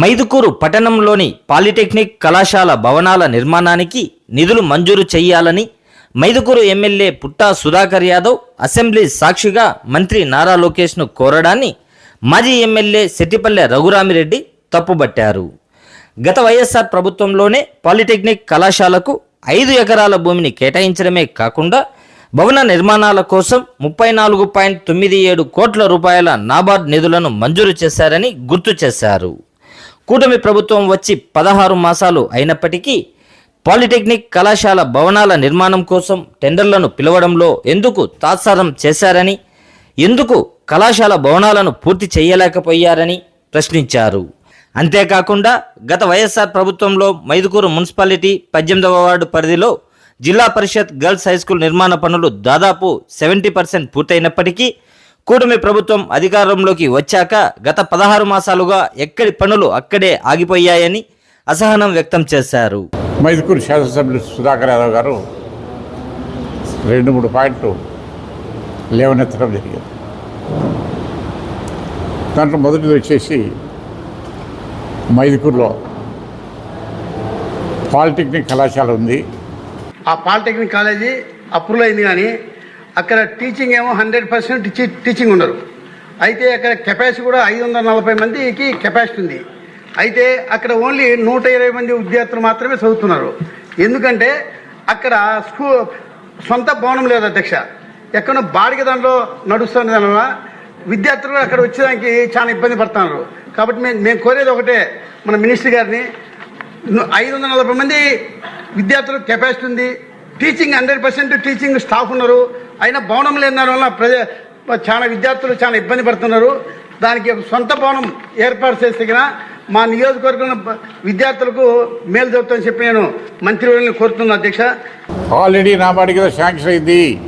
మైదుకూరు పట్టణంలోని పాలిటెక్నిక్ కళాశాల భవనాల నిర్మాణానికి నిధులు మంజూరు చేయాలని మైదుకూరు ఎమ్మెల్యే పుట్టా సుధాకర్ యాదవ్ అసెంబ్లీ సాక్షిగా మంత్రి నారా లోకేష్ను కోరడాన్ని మాజీ ఎమ్మెల్యే సెట్టిపల్లె రఘురామిరెడ్డి తప్పుబట్టారు. గత వైఎస్ఆర్ ప్రభుత్వంలోనే పాలిటెక్నిక్ కళాశాలకు ఐదు ఎకరాల భూమిని కేటాయించడమే కాకుండా భవన నిర్మాణాల కోసం ముప్పై నాలుగు పాయింట్ తొమ్మిది ఏడు కోట్ల రూపాయల నాబార్డ్ నిధులను మంజూరు చేశారని గుర్తు చేశారు. కూటమి ప్రభుత్వం వచ్చి పదహారు మాసాలు అయినప్పటికీ పాలిటెక్నిక్ కళాశాల భవనాల నిర్మాణం కోసం టెండర్లను పిలవడంలో ఎందుకు తాత్సారం చేశారని ఎందుకు కళాశాల భవనాలను పూర్తి చేయలేకపోయారని ప్రశ్నించారు. అంతేకాకుండా గత వైఎస్ఆర్ ప్రభుత్వంలో మైదుకూరు మున్సిపాలిటీ పద్దెనిమిదవ వార్డు పరిధిలో జిల్లా పరిషత్ గర్ల్స్ హై స్కూల్ నిర్మాణ పనులు దాదాపు సెవెంటీ పర్సెంట్ పూర్తయినప్పటికీ కూటమి ప్రభుత్వం అధికారంలోకి వచ్చాక గత పదహారు మాసాలుగా ఎక్కడి పనులు అక్కడే ఆగిపోయాయని అసహనం వ్యక్తం చేశారు. మైదుకూరు శాసనసభ్యులు సుధాకర్ యాదవ్ గారు రెండు మూడు పాయింట్లు లేవనెత్తడం జరిగింది. దాంట్లో మొదటిది వచ్చేసి మైదుకూరులో పాలిటెక్నిక్ కళాశాల ఉంది. ఆ పాలిటెక్నిక్ కాలేజీ అప్రూవల్ అయింది కానీ అక్కడ టీచింగ్ ఏమో హండ్రెడ్ పర్సెంట్ టీచింగ్ ఉండరు. అయితే అక్కడ కెపాసిటీ కూడా ఐదు వందల నలభై మందికి కెపాసిటీ ఉంది. అయితే అక్కడ ఓన్లీ నూట ఇరవై మంది విద్యార్థులు మాత్రమే చదువుతున్నారు. ఎందుకంటే అక్కడ స్కూ సొంత భవనం లేదు అధ్యక్ష. ఎక్కడో బాడిగ దాంట్లో నడుస్తున్న దానివల్ల విద్యార్థులు అక్కడ వచ్చేదానికి చాలా ఇబ్బంది పడుతున్నారు. కాబట్టి మేము మేము కోరేది ఒకటే మన మినిస్టర్ గారిని ఐదు వందల నలభై మంది విద్యార్థులకు కెపాసిటీ ఉంది. Teaching hundred percent teaching staff ఉన్నారు. అయినా భవనం లేని దానివల్ల ప్రజ చాలా విద్యార్థులు చాలా ఇబ్బంది పడుతున్నారు. దానికి ఒక సొంత భవనం ఏర్పాటు చేస్తే మా నియోజకవర్గం విద్యార్థులకు మేలు జరుగుతుందని చెప్పి నేను మంత్రివర్యులను కోరుతున్నాను అధ్యక్ష. ఆల్రెడీ నా బాడి కదా శాంక్షన్ అయింది.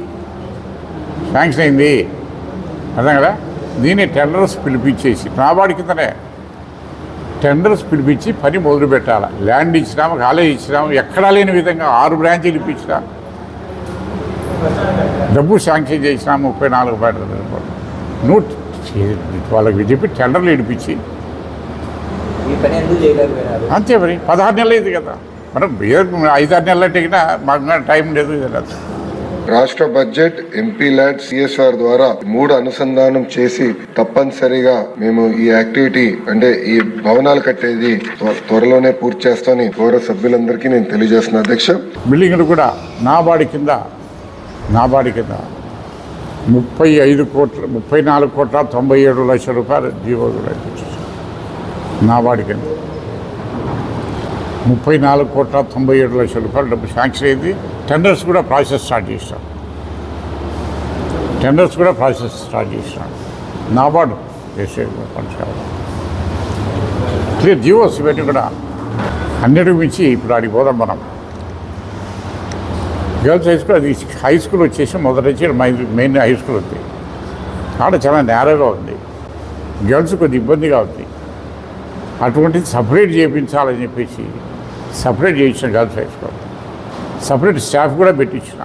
శాంక్షన్ అయింది. అర్థం కదా? దీన్ని టెండర్స్ పిలిపించేసి నా బాడి కిందనే టెండర్స్ పిలిపించి పని మొదలు పెట్టాలి ల్యాండ్ ఇచ్చినాము? కాలేజ్ ఇచ్చినాము? ఎక్కడా లేని విధంగా ఆరు బ్రాంచీలు ఇప్పించినా? డబ్బు శాంక్షన్ చేసినా ముప్పై నాలుగు పాయింట్ నువ్వు వాళ్ళకి చెప్పి టెండర్లు ఇడిపించి పని అంతే మరి. పదహారు నెలలు అయింది కదా. మనం ఐదారు నెలలు అడిగినా మాకు టైం లేదు లేదు రాష్ట్ర బడ్జెట్ ఎంపీ ల్యాడ్ సిఎస్ఆర్ ద్వారా మూడు అనుసంధానం చేసి తప్పనిసరిగా మేము ఈ యాక్టివిటీ అంటే ఈ భవనాలు కట్టేది త్వ- త్వరలోనే పూర్తి చేస్తామని గౌరవ సభ్యులందరికీ నేను తెలియజేస్తున్నా. అధ్యక్ష. బిల్డింగ్లు కూడా నాబాడి కింద నాబాడి కింద ముప్పై ఐదు కోట్ల ముప్పై నాలుగు కోట్ల తొంభై ఏడు లక్షల రూపాయలు జీవో కూడా నాబాడి కింద. ముప్పై నాలుగు కోట్ల తొంభై ఏడు లక్షల రూపాయలు డబ్బు శాంక్షన్ అయింది. టెండర్స్ కూడా ప్రాసెస్ స్టార్ట్ చేస్తాం టెండర్స్ కూడా ప్రాసెస్ స్టార్ట్ చేసినాం. నాబార్డు చేసే ఫండ్స్ కావాలి క్లియర్ జీవోస్ ఇవన్నీ కూడా అన్నిటికి మించి ఇప్పుడు ఆడికి పోదాం మనం. గర్ల్స్ హై స్కూల్ అది హై స్కూల్ వచ్చేసి మొదటి నుంచి మెయిన్ మెయిన్ హై స్కూల్ ఉంది. ఆడ చాలా నేరగా ఉంది. గర్ల్స్ కొద్ది ఇబ్బందిగా ఉంది. అటువంటిది సపరేట్ చేయించాలని చెప్పేసి సపరేట్ చేయించిన girls high school separate staff కూడా పెట్టించిన.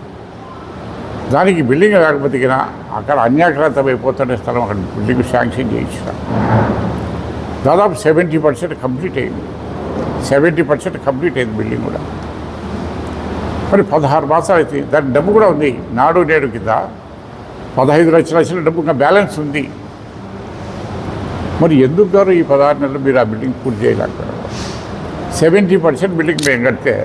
దానికి బిల్డింగ్ లేకపోతే అక్కడ అన్యాక్రాంతమైపోతున్న స్థలం అక్కడ బిల్డింగ్ శాంక్షన్ చేయించిన. దాదాపు సెవెంటీ పర్సెంట్ కంప్లీట్ అయింది. సెవెంటీ పర్సెంట్ కంప్లీట్ అయింది బిల్డింగ్ కూడా. మరి పదహారు మాసాలు అయితే దాని డబ్బు కూడా ఉంది. నాడు నేడు కింద పదహైదు లక్షల లక్షల డబ్బు ఇంకా బ్యాలెన్స్ ఉంది. మరి ఎందుకు గారు ఈ పదహారు నెలలు మీరు ఆ బిల్డింగ్ పూర్తి చేయలేకపోయారు? సెవెంటీ పర్సెంట్ బిల్డింగ్ మేము కడితే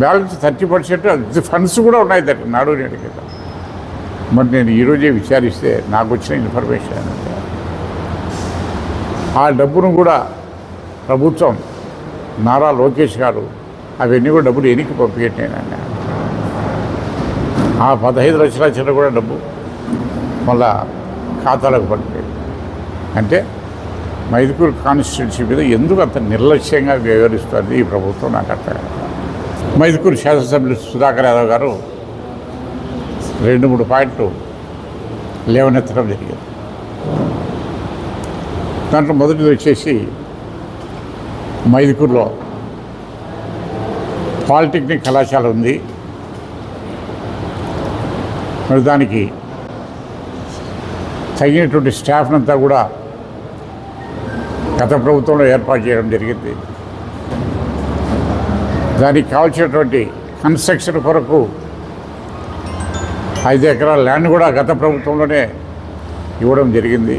బ్యాలెన్స్ థర్టీ పర్సెంట్ ఫండ్స్ కూడా ఉన్నాయి దగ్గర నాడు నేడు కదా. మరి నేను ఈరోజే విచారిస్తే నాకు వచ్చిన ఇన్ఫర్మేషన్ ఏంటంటే ఆ డబ్బును కూడా ప్రభుత్వం నారా లోకేష్ గారు అవన్నీ కూడా డబ్బులు ఎనికి పంపించాను ఆ పదహైదు లక్షల చిన్న కూడా డబ్బు మళ్ళా ఖాతాలకు పడిపోయింది అంటే మైదుకూరు కాన్స్టిట్యున్సీ మీద ఎందుకు అంత నిర్లక్ష్యంగా వ్యవహరిస్తుంది ఈ ప్రభుత్వం నాకు అర్థం కాదు. మైదుకూరు శాసనసభ్యులు సుధాకర్ యాదవ్ గారు రెండు మూడు పాయింట్లు లేవనెత్తడం జరిగింది. దాంట్లో మొదటిది వచ్చేసి మైదుకూరులో పాలిటెక్నిక్ కళాశాల ఉంది. మరి దానికి తగినటువంటి స్టాఫ్నంతా కూడా గత ప్రభుత్వంలో ఏర్పాటు చేయడం జరిగింది. దానికి కావాల్సినటువంటి కన్స్ట్రక్షన్ కొరకు ఐదు ఎకరాల ల్యాండ్ కూడా గత ప్రభుత్వంలోనే ఇవ్వడం జరిగింది.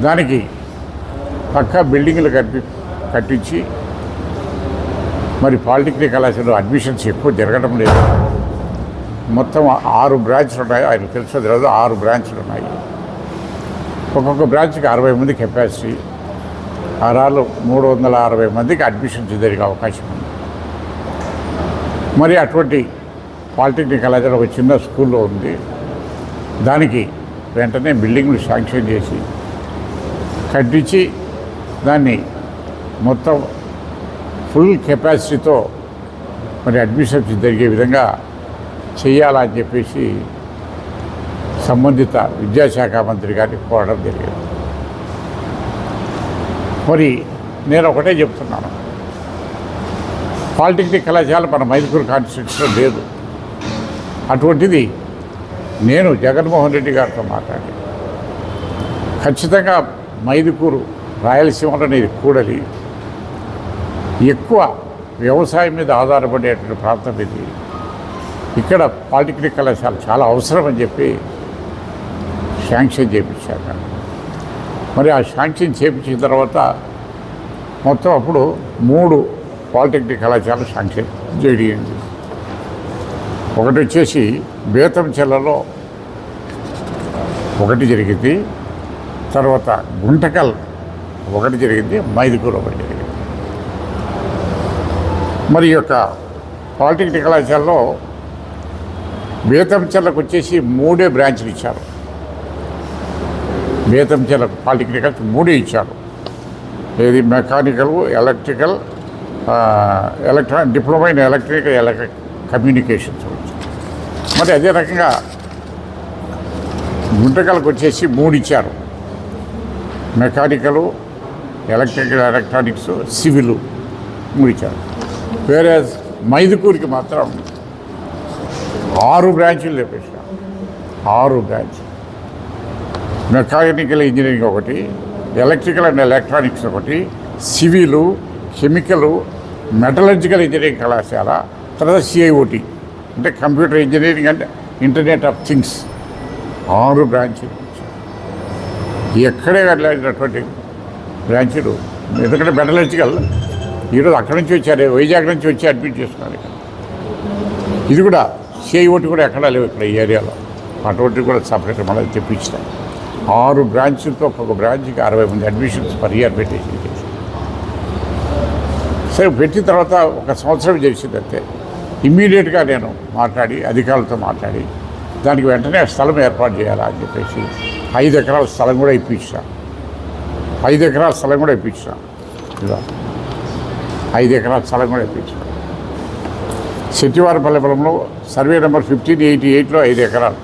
దానికి పక్కా బిల్డింగ్లు కట్టి కట్టించి మరి పాలిటెక్నిక్ కళాశాలలో అడ్మిషన్స్ ఎక్కువ జరగడం లేదు. మొత్తం ఆరు బ్రాంచ్లు ఉన్నాయి. ఆయన తెలుసో తెలియదు ఆరు బ్రాంచ్లు ఉన్నాయి. ఒక్కొక్క బ్రాంచ్కి అరవై మంది కెపాసిటీ. ఆరాలు మూడు వందల అరవై మందికి అడ్మిషన్స్ జరిగే అవకాశం ఉంది. మరి అటువంటి పాలిటెక్నిక్ కళాశాల ఒక చిన్న స్కూల్లో ఉంది. దానికి వెంటనే బిల్డింగ్లు శాంక్షన్ చేసి కట్టించి దాన్ని మొత్తం ఫుల్ కెపాసిటీతో మరి అడ్మిషన్స్ జరిగే విధంగా చేయాలని చెప్పేసి సంబంధిత విద్యాశాఖ మంత్రి గారిని కోరడం జరిగింది. మరి నేను ఒకటే చెప్తున్నాను. పాలిటెక్నిక్ కళాశాల మన మైదుకూరు కాన్స్టిట్యూషన్ లేదు. అటువంటిది నేను జగన్మోహన్ రెడ్డి గారితో మాట్లాడి ఖచ్చితంగా మైదుకూరు రాయలసీమలో నేను కూడలి. ఎక్కువ వ్యవసాయం మీద ఆధారపడేటువంటి ప్రాంతం ఇది. ఇక్కడ పాలిటెక్నిక్ కళాశాల చాలా అవసరం అని చెప్పి శాంక్షన్ చేయించాను మరి ఆ శాంక్షన్ చేయించిన తర్వాత మొత్తం అప్పుడు మూడు పాలిటెక్నిక్ కళాశాల శాంక్షన్ జరిగింది ఒకటి వచ్చేసి బేతంచెల్లలో ఒకటి జరిగింది తర్వాత గుంటకల్ ఒకటి జరిగింది మైదుకూరు ఒకటి జరిగింది. మరి యొక్క పాలిటెక్నిక్ కళాశాలలో బేతంచెల్లకు వచ్చేసి మూడే బ్రాంచ్లు ఇచ్చారు. బేతంచెల పాలిటెక్నికల్స్ మూడు ఇచ్చారు. ఏది mechanical electrical electronic diploma in electrical electric communications. మరి అదే రకంగా గుంటకాలకు వచ్చేసి మూడు ఇచ్చారు. మెకానికలు ఎలక్ట్రికల్ ఎలక్ట్రానిక్స్ సివిల్ మూడు ఇచ్చారు. వేరే మైదుకూరికి మాత్రం ఆరు బ్రాంచీలు లేపేసారు ఆరు బ్రాంచ్ మెకానికల్ ఇంజనీరింగ్ ఒకటి ఎలక్ట్రికల్ అండ్ ఎలక్ట్రానిక్స్ ఒకటి సివిలు కెమికల్ మెటలర్జికల్ ఇంజనీరింగ్ కళాశాల తర్వాత సిఐఓటి అంటే computer engineering and internet of things. ఆరు బ్రాంచీలు ఎక్కడే వెళ్ళినటువంటి బ్రాంచీలు. ఎందుకంటే మెటలర్జికల్ ఈరోజు అక్కడి నుంచి వచ్చారు వైజాగ్ నుంచి వచ్చి అడ్మిట్ చేసుకున్నారు ఇది కూడా సిఐఓటి కూడా ఎక్కడా లేవు ఇక్కడ ఈ ఏరియాలో. అటువంటి కూడా సపరేట్ మళ్ళీ తెప్పించాం ఆరు బ్రాంచ్లతో ఒక్కొక్క బ్రాంచ్కి అరవై మంది అడ్మిషన్స్ పర్ ఇయర్ పెట్టేసింది. సరే పెట్టిన తర్వాత ఒక సంవత్సరం చేసిందంటే ఇమ్మీడియట్గా నేను మాట్లాడి అధికారులతో మాట్లాడి దానికి వెంటనే స్థలం ఏర్పాటు చేయాలా అని చెప్పేసి ఐదు ఎకరాల స్థలం కూడా ఇప్పించాం. ఐదు ఎకరాల స్థలం కూడా ఇప్పించాం. ఇలా ఐదు ఎకరాల స్థలం కూడా ఇప్పించాం. శెట్టివారపల్లి పొలంలో సర్వే నెంబర్ ఫిఫ్టీన్ ఎయిటీ ఎయిట్లో ఐదు ఎకరాలు.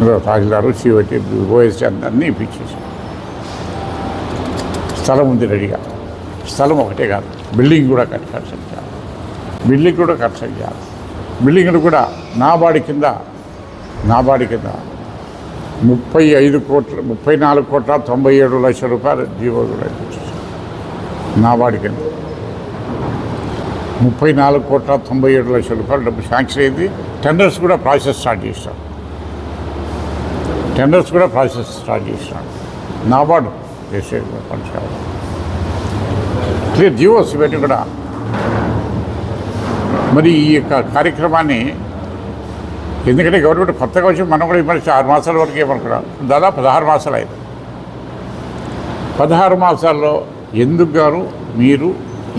ఇందులో తహసీల్దారు సిఓటి ఓఎస్టీ అందరినీ ఇప్పించేసి. స్థలం ఉంది రెడీగా. స్థలం ఒకటే కాదు బిల్డింగ్ కూడా కన్స్ట్రక్షన్ చేయాలి. బిల్డింగ్ కూడా కన్స్ట్రక్ట్ చేయాలి. బిల్డింగ్ కూడా నాబాడి కింద నాబాడి కింద ముప్పై ఐదు కోట్ల ముప్పై నాలుగు కోట్ల తొంభై ఏడు లక్షల రూపాయలు జీవో కూడా నాబాడి కింద. ముప్పై నాలుగు కోట్ల తొంభై ఏడు లక్షల రూపాయలు డబ్బు శాంక్షన్ అయింది. టెండర్స్ కూడా ప్రాసెస్ స్టార్ట్ చేస్తాం టెండర్స్ కూడా ప్రాసెస్ స్టార్ట్ చేసినాడు నాబార్డు చేసే ఫండ్స్ కావాలి క్లియర్ జీవోస్ ఇవన్నీ కూడా. మరి ఈ యొక్క కార్యక్రమాన్ని ఎందుకంటే గవర్నమెంట్ కొత్తగా వచ్చి మనం కూడా ఇప్పటి ఆరు మాసాల వరకు ఏమనుకున్నాం దాదాపు పదహారు మాసాలు అయింది. పదహారు మాసాల్లో ఎందుకు గాను మీరు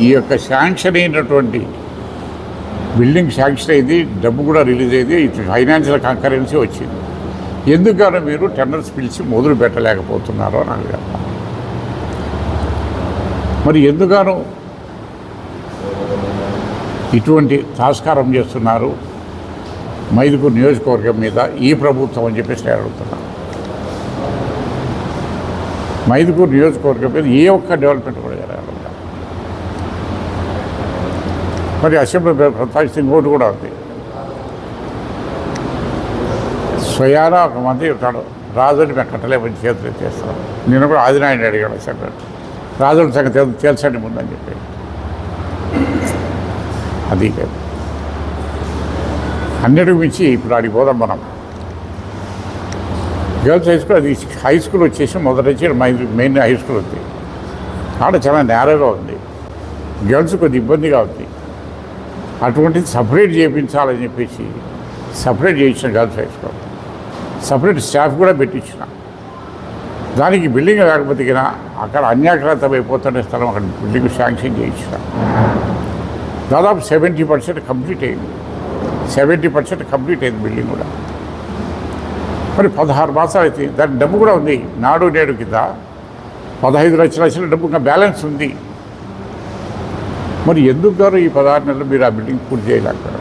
ఈ యొక్క శాంక్షన్ అయినటువంటి బిల్డింగ్ శాంక్షన్ అయింది డబ్బు కూడా రిలీజ్ అయింది ఫైనాన్షియల్ కంకరెన్సీ వచ్చింది. ఎందుకని మీరు టెండర్స్ పిలిచి మొదలు పెట్టలేకపోతున్నారో అని అడిగారు. మరి ఎందుకనో? ఇటువంటి తాస్కారం చేస్తున్నారు. మైదుపూర్ నియోజకవర్గం మీద ఈ ప్రభుత్వం అని చెప్పేసి నేను అడుగుతున్నాను మైదుపూర్ నియోజకవర్గం మీద ఏ ఒక్క డెవలప్మెంట్ కూడా జరగాలి మరి అసెంబ్లీ ప్రతాప్ సింగ్ ఓటు కూడా ఉంది. స్వయాన ఒక మంది ఉంటాడు. రాజుని మేము కట్టలేమని చేతులు చేస్తాం నేను కూడా ఆదినాయుడు అడిగాడు సార్ రాజుల సంగతి తేల్చండి ముందని చెప్పి. అది కాదు. అన్నిటికి మించి ఇప్పుడు ఆడికి పోదాం మనం. గర్ల్స్ హై స్కూల్ అది హై స్కూల్ వచ్చేసి మొదటి నుంచి మెయిన్ హై స్కూల్ ఉంది. ఆడ చాలా నేరగా ఉంది. గర్ల్స్ కొద్ది ఇబ్బందిగా ఉంది. అటువంటిది సపరేట్ చేయించాలని చెప్పేసి సపరేట్ చేయించిన girls high school. Separate staff కూడా పెట్టించిన. దానికి బిల్డింగ్ లేకపోతే అక్కడ అన్యాక్రాంతమైపోతున్న స్థలం అక్కడ బిల్డింగ్ శాంక్షన్ చేయించిన. దాదాపు సెవెంటీ పర్సెంట్ కంప్లీట్ అయింది. సెవెంటీ పర్సెంట్ కంప్లీట్ అయింది బిల్డింగ్ కూడా. మరి పదహారు మాసాలు అయితే దాని డబ్బు కూడా ఉంది. నాడు నేడు కింద పదహైదు లక్షల లక్షల డబ్బు ఇంకా బ్యాలెన్స్ ఉంది. మరి ఎందుకు గారు ఈ పదహారు నెలలు మీరు ఆ బిల్డింగ్ పూర్తి చేయలేకపోయారు?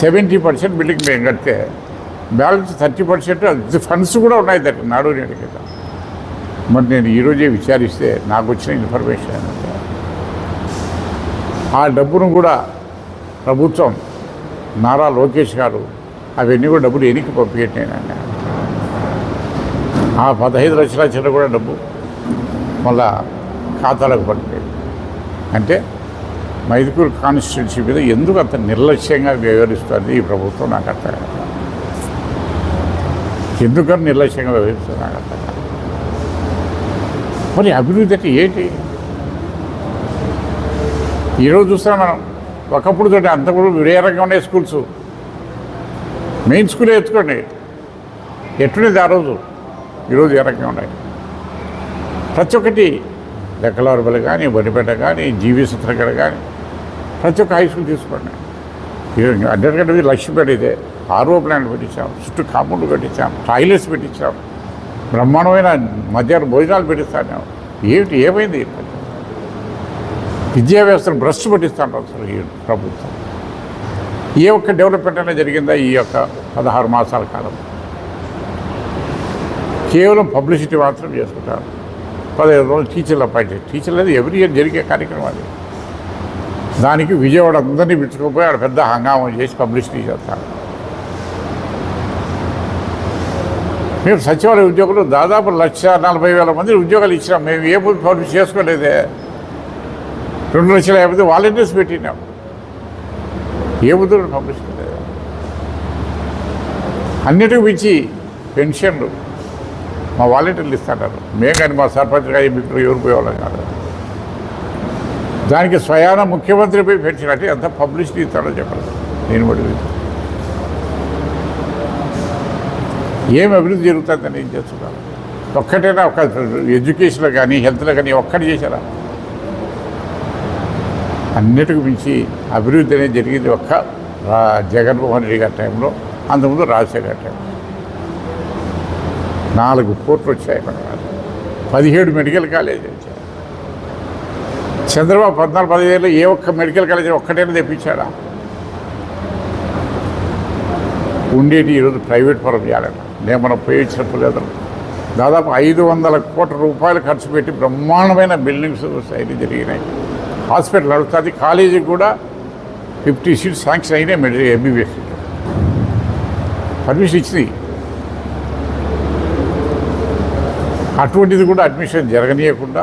సెవెంటీ పర్సెంట్ బిల్డింగ్ మేము కడితే బ్యాలెన్స్ థర్టీ పర్సెంట్ ఫండ్స్ కూడా ఉన్నాయి దట్ నాడు నేడు కింద. మరి నేను ఈరోజే విచారిస్తే నాకు వచ్చిన ఇన్ఫర్మేషన్ ఏంటంటే ఆ డబ్బును కూడా ప్రభుత్వం నారా లోకేష్ గారు అవన్నీ కూడా డబ్బులు ఎనికి పంపించండి ఆ పదహైదు లక్షల చిన్న కూడా డబ్బు మళ్ళా ఖాతాలకు పడిపోయింది అంటే మైదుకూరు కాన్స్టిట్యున్సీ మీద ఎందుకు అంత నిర్లక్ష్యంగా వ్యవహరిస్తుంది ఈ ప్రభుత్వం నాకు అర్థం కాదు. ఎందుకని నిర్లక్ష్యంగా వ్యవహరిస్తుంది మరి అభివృద్ధి అంటే ఏంటి? ఈరోజు చూస్తాం మనం ఒకప్పుడు చూడండి వేరే రకంగా ఉండే స్కూల్స్. మెయిన్ స్కూలే ఎత్తుకోండి. ఎట్లుండేది ఆ రోజు? ఈరోజు ఏ రకంగా ఉన్నాయి? ప్రతి ఒక్కటి లెక్కలవరబలు కానీ బడిపేట కానీ జీవి చిత్రకళ కానీ ప్రతి ఒక్క హై స్కూల్ తీసుకోండి. ఈ అన్నిటికంటే లక్ష్మీపేట ఇదే. ఆర్ఓ ప్లాంట్ పెట్టించాం చుట్టూ కాంపౌండ్ పెట్టించాం టాయిలెట్స్ పెట్టించాం బ్రహ్మాండమైన మధ్యాహ్నం భోజనాలు పెట్టిస్తాను ఏమిటి ఏమైంది? విద్యా వ్యవస్థను బ్రష్ పట్టిస్తాను అసలు ఈ ప్రభుత్వం. ఏ ఒక్క డెవలప్మెంట్ అయినా జరిగిందా ఈ యొక్క పదహారు మాసాల కాలం? కేవలం పబ్లిసిటీ మాత్రం చేసుకుంటారు. పదిహేను రోజులు టీచర్లు అపాయింట్ టీచర్లు అనేది ఎవ్రీ ఇయర్ జరిగే కార్యక్రమం అది. దానికి విజయవాడ అందరినీ పిలుచుకుపోయి ఆడ పెద్ద హంగామం చేసి పబ్లిసిటీ చేస్తారు. మేము సచివాలయ ఉద్యోగులు దాదాపు లక్ష నలభై వేల మంది ఉద్యోగాలు ఇచ్చినాం. మేము ఏ ముందు పబ్లిష్ చేసుకోలేదే. రెండు లక్షల యాభై వాలంటీర్స్ పెట్టినాం. ఏ ముందు పబ్లిష్ అన్నిటికి మించి పెన్షన్లు మా వాలంటీర్లు ఇస్తాడారు మేము కానీ మా సర్పంచ్ కానీ మీకు ఎవరు పోయేవాళ్ళం కాదు. దానికి స్వయాన ముఖ్యమంత్రి పోయి పెన్షన్ అంటే ఎంత పబ్లిసిటీ ఇస్తాడో చెప్పాలి. నేను బట్టి ఏం అభివృద్ధి జరుగుతుందని ఏం చేస్తున్నారు? ఒక్కటైనా ఒక ఎడ్యుకేషన్లో కానీ హెల్త్లో కానీ ఒక్కటి చేశారా? అన్నిటికి మించి అభివృద్ధి అనేది జరిగింది ఒక్క జగన్మోహన్ రెడ్డి గారి టైంలో అంతకుముందు రాజశేఖర్ టైం టైంలో. నాలుగు కోట్లు వచ్చాయి పదిహేడు మెడికల్ కాలేజీ వచ్చాయి. చంద్రబాబు పద్నాలుగు పదిహేడులో ఏ ఒక్క మెడికల్ కాలేజీ ఒక్కటైనా తెప్పించాడా? ఉండేటి ఈరోజు ప్రైవేట్ పరం చేయాలన్నా నేను మనం పోయి లేదా దాదాపు ఐదు వందల కోట్ల రూపాయలు ఖర్చు పెట్టి బ్రహ్మాండమైన బిల్డింగ్స్ అవి జరిగినాయి. హాస్పిటల్ నడుస్తుంది కాలేజీకి కూడా ఫిఫ్టీ సీట్స్ శాంక్షన్ అయినాయి మెడి ఎంబీబీఎస్ పర్మిషన్ ఇచ్చింది అటువంటిది కూడా అడ్మిషన్ జరగనీయకుండా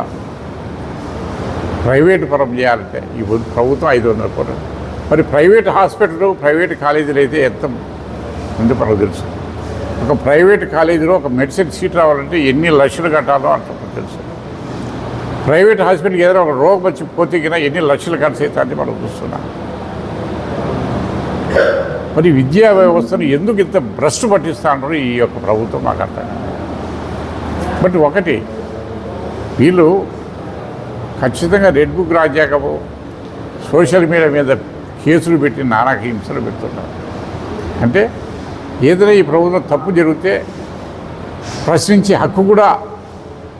ప్రైవేట్ పరం చేయాలంటే ఈ ప్రభుత్వం ఐదు వందల కోట్లు. మరి ప్రైవేట్ హాస్పిటల్ ప్రైవేట్ కాలేజీలు అయితే ఎంత? ముందు మనకు తెలుసు. ఒక ప్రైవేట్ కాలేజీలో ఒక మెడిసిన్ సీట్ రావాలంటే ఎన్ని లక్షలు కట్టాలో అంత తెలుసు. ప్రైవేట్ హాస్పిటల్కి ఏదైనా ఒక రోగం వచ్చి పోతే ఎన్ని లక్షలు ఖర్చు అవుతుందని మనం చూస్తున్నాం. మరి విద్యా వ్యవస్థను ఎందుకు ఇంత భ్రష్టు పట్టిస్తాంటారు ఈ యొక్క ప్రభుత్వం మాకు అర్థం బట్ ఒకటి వీళ్ళు ఖచ్చితంగా రెడ్ బుక్ రాజ్యాంగము సోషల్ మీడియా మీద కేసులు పెట్టి నానా హింసలు పెడుతున్నారు. అంటే ఏదైనా ఈ ప్రభుత్వం తప్పు జరిగితే ప్రశ్నించే హక్కు కూడా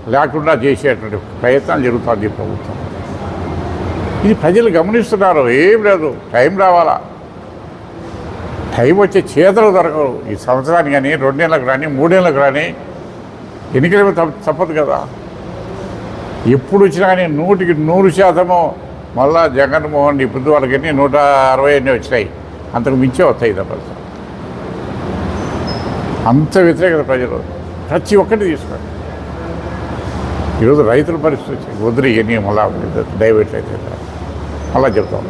లేకుండా చేసేటువంటి ప్రయత్నాలు జరుగుతుంది ఈ ప్రభుత్వం. ఇది ప్రజలు గమనిస్తున్నారు ఏం లేదు టైం రావాలా? టైం వచ్చే చేతలు దొరకవు. ఈ సంవత్సరానికి కానీ రెండేళ్ళకి కానీ మూడేళ్ళకి కానీ ఎన్నికలు తప్ప- తప్పదు కదా. ఎప్పుడు వచ్చినా కానీ నూటికి నూరు శాతము మళ్ళా జగన్మోహన్ ఇప్పుడు వాళ్ళకి నూట అరవై అన్నీ వచ్చినాయి అంతకు మించే వస్తాయి తప్ప. అంత వ్యతిరేకత ప్రజలు. ప్రతి ఒక్కటి తీసుకోండి ఈరోజు రైతుల పరిస్థితి వదిలి ఇవన్నీ మళ్ళా డైవర్ట్ అయితే. అలా చెప్తాం.